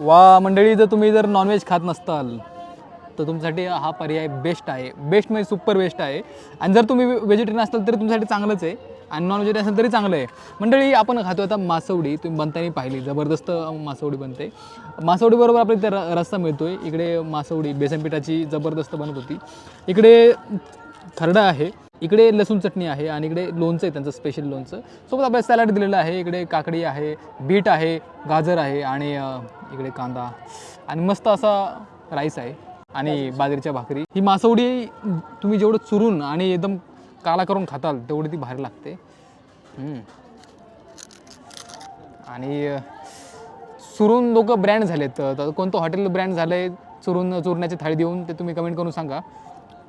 वा मंडळी जर तुम्ही जर नॉनव्हेज खात नसताल तर तुमच्यासाठी हा पर्याय बेस्ट आहे. बेस्ट म्हणजे सुपर बेस्ट आहे. आणि जर तुम्ही व्हेजिटेरियन असाल तरी तुमच्यासाठी चांगलंच आहे. आणि नॉन व्हेजिटेरियन असेल तरी चांगलं आहे. मंडळी आपण खातो आता मासवडी. तुम्ही बनताना पाहिली. जबरदस्त मासवडी बनते. मासवडीबरोबर आपल्या इथे र- रस्सा मिळतो आहे इकडे मासवडी बेसन पिठाची जबरदस्त बनत होती. इकडे खरडा आहे. इकडे लसूण चटणी आहे. आणि इकडे लोणचं आहे त्यांचं स्पेशल लोणचं. सोबत आपल्याला सॅलड दिलेलं आहे. इकडे काकडी आहे बीट आहे गाजर आहे आणि इकडे कांदा आणि मस्त असा राईस आहे आणि बाजरीच्या भाकरी. ही मासवडी तुम्ही जेवढं चुरून आणि एकदम काला करून खाताल तेवढी ती भारी लागते. हम्म. आणि चुरून लोक ब्रँड झालेत. तर कोणतं हॉटेल ब्रँड झालं आहे चुरून चुरण्याची थाळी देऊन ते तुम्ही कमेंट करून सांगा.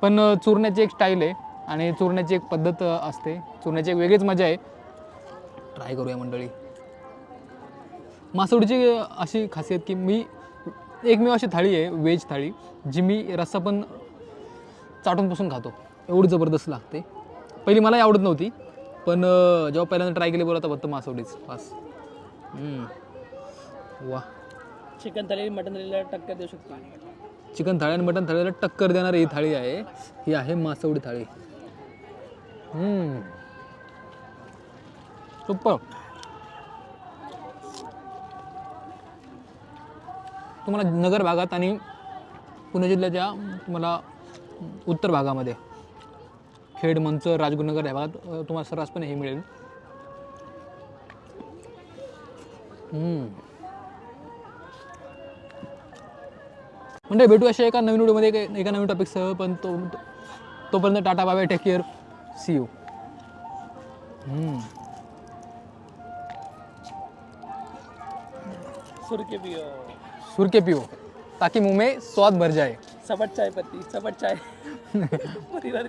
पण चुरण्याची एक स्टाईल आहे आणि चुरण्याची एक पद्धत असते. चुरण्याची एक वेगळीच मजा आहे. ट्राय करूया मंडळी. मासवडीची अशी खासियत की मी एकमेव अशी थाळी आहे व्हेज थाळी जी मी रस्सा पण चाटून पुसून खातो. एवढी जबरदस्त लागते. पहिली मलाही आवडत नव्हती पण जेव्हा पहिल्यांदा ट्राय केली बोलता फक्त मासवडीच. हम्म. वा चिकन थाली मटन थालीला टक्कर देऊ शकतो. चिकन थाळी आणि मटन थाळीला टक्कर देणारी ही थाळी आहे. ही आहे मासवडी थाळी. सुपर. तुम्हाला नगर भागात आणि पुणे जिल्ह्याच्या तुम्हाला उत्तर भागामध्ये खेड मंच राजगुरुनगर या भागात तुम्हाला सर्रासपणे हे मिळेल. म्हणजे भेटू अशा एका नवीन व्हिडिओमध्ये एका नवीन टॉपिकसह पण तो तोपर्यंत tata bye take care see you सुरके सुर के पिओ ताकि मुंह में स्वाद भर जाए। सबट चाय पत्ती सबट चाय। परिवार